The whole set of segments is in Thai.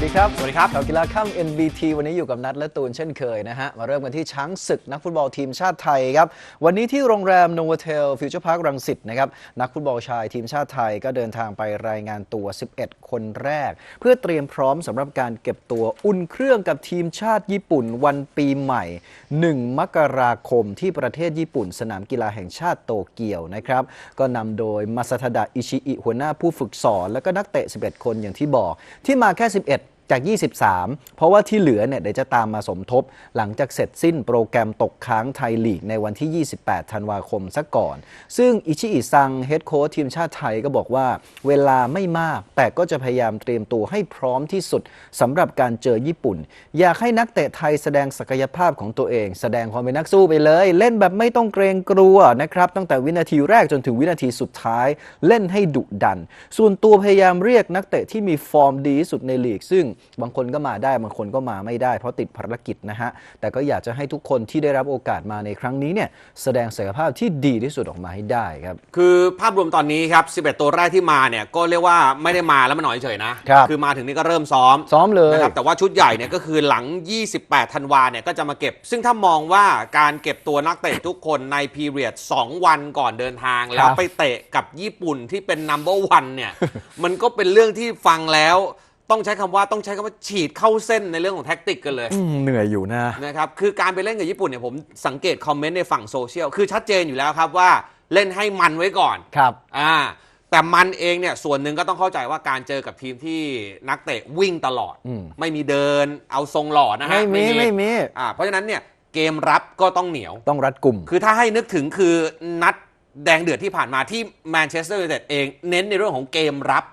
วัสดีครับ สวัสดีครับข่าวกีฬาค่ำ NBT วันนี้อยู่กับนัดและตูนเช่นเคยนะฮะ มาเริ่มกันที่ช้างศึกนักฟุตบอลทีมชาติไทยครับ วันนี้ที่โรงแรมโนวเทลฟิวเจอร์พาร์ครังสิตนะครับ นักฟุตบอลชายทีมชาติไทยก็เดินทางไปรายงานตัว 11 คนแรก เพื่อเตรียมพร้อมสำหรับการเก็บตัวอุ่นเครื่องกับทีมชาติญี่ปุ่นวันปีใหม่ 1 มกราคมที่ประเทศญี่ปุ่น สนามกีฬาแห่งชาติโตเกียวนะครับก็นำโดยมาซาทดะอิชิอิหัวหน้าผู้ฝึกสอน แล้วก็นักเตะ 11 คนอย่างที่บอกที่มาแค่ 11 จาก 23 เพราะว่าที่เหลือเนี่ยเดี๋ยวจะตามมาสมทบ หลังจากเสร็จสิ้นโปรแกรมตกค้างไทยลีกในวันที่ 28 ธันวาคมซะก่อน ซึ่งอิชิอิซังเฮดโค้ชทีมชาติไทยก็บอกว่าเวลาไม่มาก แต่ก็จะพยายามเตรียมตัวให้พร้อมที่สุดสำหรับการเจอญี่ปุ่น อยากให้นักเตะไทยแสดงศักยภาพของตัวเอง แสดงความเป็นนักสู้ไปเลย เล่นแบบไม่ต้องเกรงกลัวนะครับตั้งแต่วินาทีแรกจนถึงวินาทีสุดท้าย เล่นให้ดุดัน ส่วนตัวพยายามเรียกนักเตะที่มีฟอร์มดีสุดในลีก ซึ่งบางคนก็มาได้บางคนก็มาไม่ได้เพราะติดภารกิจนะฮะ แต่ก็อยากจะให้ทุกคนที่ได้รับโอกาสมาในครั้งนี้เนี่ยแสดงศักยภาพที่ดีที่สุดออกมาให้ได้ครับ คือภาพรวมตอนนี้ครับ 11 ตัวแรกที่มาเนี่ยก็เรียกว่าไม่ได้มาแล้วมันหน่อยเฉยนะครับอมาถึงนี่ก็เริ่มซ้อมซ้อมเลยนะครับแต่ว่าชุดใหญ่เนี่ยก็คือหลัง 28 ธันวาเนี่ยก็จะมาเก็บ ซึ่งถ้ามองว่าการเก็บตัวนักเตะทุกคนในพีเรียด 2 วันก่อนเดินทาง แล้วไปเตะกับญี่ปุ่นที่เป็นนัมเบอร์วันเนี่ยมันก็เป็นเรื่องที่ฟังแล้ว ต้องใช้คำว่าต้องใช้คำว่าฉีดเข้าเส้นในเรื่องของแท็กติกกันเลย อืมเหนื่อยอยู่นะ นะครับ คือการไปเล่นกับญี่ปุ่นเนี่ยผมสังเกตคอมเมนต์ในฝั่งโซเชียล คือชัดเจนอยู่แล้วครับว่าเล่นให้มันไว้ก่อน ครับ อ่า แต่มันเองเนี่ยส่วนหนึ่งก็ต้องเข้าใจว่าการเจอกับทีมที่นักเตะวิ่งตลอด อืมไม่มีเดินเอาทรงหล่อนะฮะไม่มีไม่มี อ่า เพราะฉะนั้นเนี่ยเกมรับก็ต้องเหนียว ต้องรัดกลุ่ม คือถ้าให้นึกถึงคือนัดแดงเดือดที่ผ่านมาที่แมนเชสเตอร์ยูไนเต็ดเองเน้นในเรื่องของเกมรับ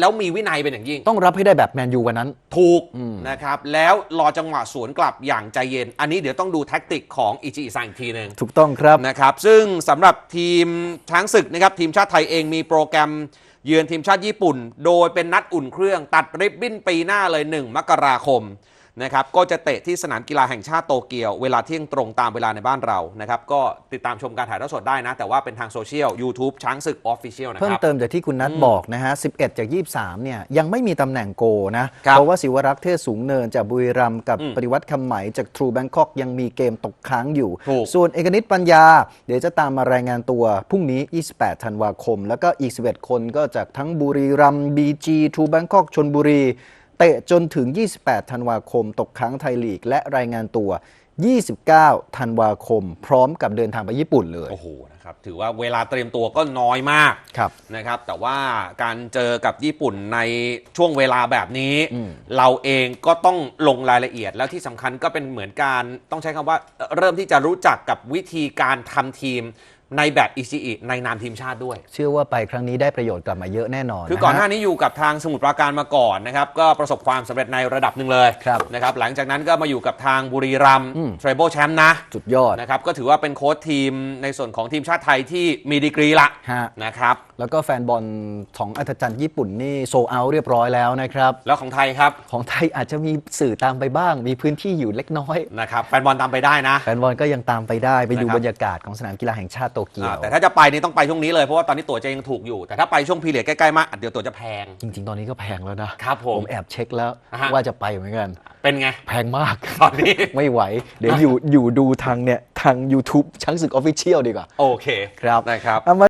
แล้วมีวินัยเป็นอย่างยิ่ง ต้องรับให้ได้แบบแมนยูวันนั้น ถูกอืมนะครับ แล้วรอจังหวะสวนกลับอย่างใจเย็น อันนี้เดี๋ยวต้องดูแท็กติกของอิจิอิซังอีกทีหนึ่งถูกต้องครับนะครับ ซึ่งสำหรับทีมช้างศึกนะครับ ทีมชาติไทยเองมีโปรแกรมเยือนทีมชาติญี่ปุ่น โดยเป็นนัดอุ่นเครื่องตัดริบบิ้นปีหน้าเลย 1 มกราคม นะครับก็จะเตะที่สนามกีฬาแห่งชาติโตเกียว เวลาเที่ยงตรงตามเวลาในบ้านเรานะครับก็ติดตามชมการถ่ายทอดสดได้นะ แต่ว่าเป็นทางโซเชียล YouTube ช้างศึกออฟฟิเชียลนะเพิ่คมรับเติมจากที่คุณนัทบอกนะฮะ 11 จาก 23 เนี่ยยังไม่มีตำแหน่งโกนะ ครับเพราะว่าศิวรักษ์เทศสูงเนินจากบุรีรัมย์กับอืมปฏิวัติคำไหมจากทรูแบงคอกยังมีเกมตกค้างอยู่ ถูก ส่วนเอกนิตปัญญา เดี๋ยวจะตามมารายงานตัวพรุ่งนี้ 28 ธันวาคม แล้วก็อีก 11 คนก็จากทั้งบุรีรัมย์บีจีทรูแบงคอกชนบุรี เตะจนถึง 28 ธันวาคม ตกค้างไทยลีก และรายงานตัว 29 ธันวาคม พร้อมกับเดินทางไปญี่ปุ่นเลย โอ้โหนะครับถือว่าเวลาเตรียมตัวก็น้อยมากครับนะครับ แต่ว่าการเจอกับญี่ปุ่นในช่วงเวลาแบบนี้ อืม เราเองก็ต้องลงรายละเอียดแล้วที่สำคัญก็เป็นเหมือนการต้องใช้คำว่าเอ่อเริ่มที่จะรู้จักกับวิธีการทำทีม ในแบบอิชิอิในนามทีมชาติด้วย เชื่อว่าไปครั้งนี้ได้ประโยชน์กลับมาเยอะแน่นอน คือก่อนหน้าะฮะนี้อยู่กับทางสมุทรปราการมาก่อนนะครับ ก็ประสบความสำเร็จในระดับหนึ่งเลยครับนะครับ หลังจากนั้นก็มาอยู่กับทางบุรีรัมย์อืมเทรเบิลแชมป์นะสุดยอดนะครับ ก็ถือว่าเป็นโค้ชทีมในส่วนของทีมชาติไทยที่มีดีกรีละฮะนะครับ แล้วก็แฟนบอลของอัธจันทร์ญี่ปุ่นนี่โซเอาเรียบร้อยแล้วนะครับ แล้วของไทยครับ ของไทยอาจจะมีสื่อตามไปบ้าง มีพื้นที่อยู่เล็กน้อยนะครับ แฟนบอลตามไปได้นะ แฟนบอลก็ยังตามไปได้ ไปดูนะครับบรรยากาศของสนามกีฬาแห่งชาติโตเกียอ่าวแต่ถ้าจะไปนี่ต้องไปช่วงนี้เลยเพราะว่าตอนนี้ตั๋วจะยังถูกอยู่ แต่ถ้าไปช่วงพีเรียดใกล้ๆมากอะเดี๋ยวตั๋วจะแพง จริง ๆ ตอนนี้ก็แพงแล้วนะครับผมผมแอบเช็คแล้วอ่าฮะว่าจะไปเหมือนกัน เป็นไง แพงมากตอนนี้ไม่ไหว เดี๋ยวอยู่อยู่ดูทางเนี่ยทาง YouTube ช้างศึกออฟฟิเชียลดีกว่า โอเคครับนะครับเอามา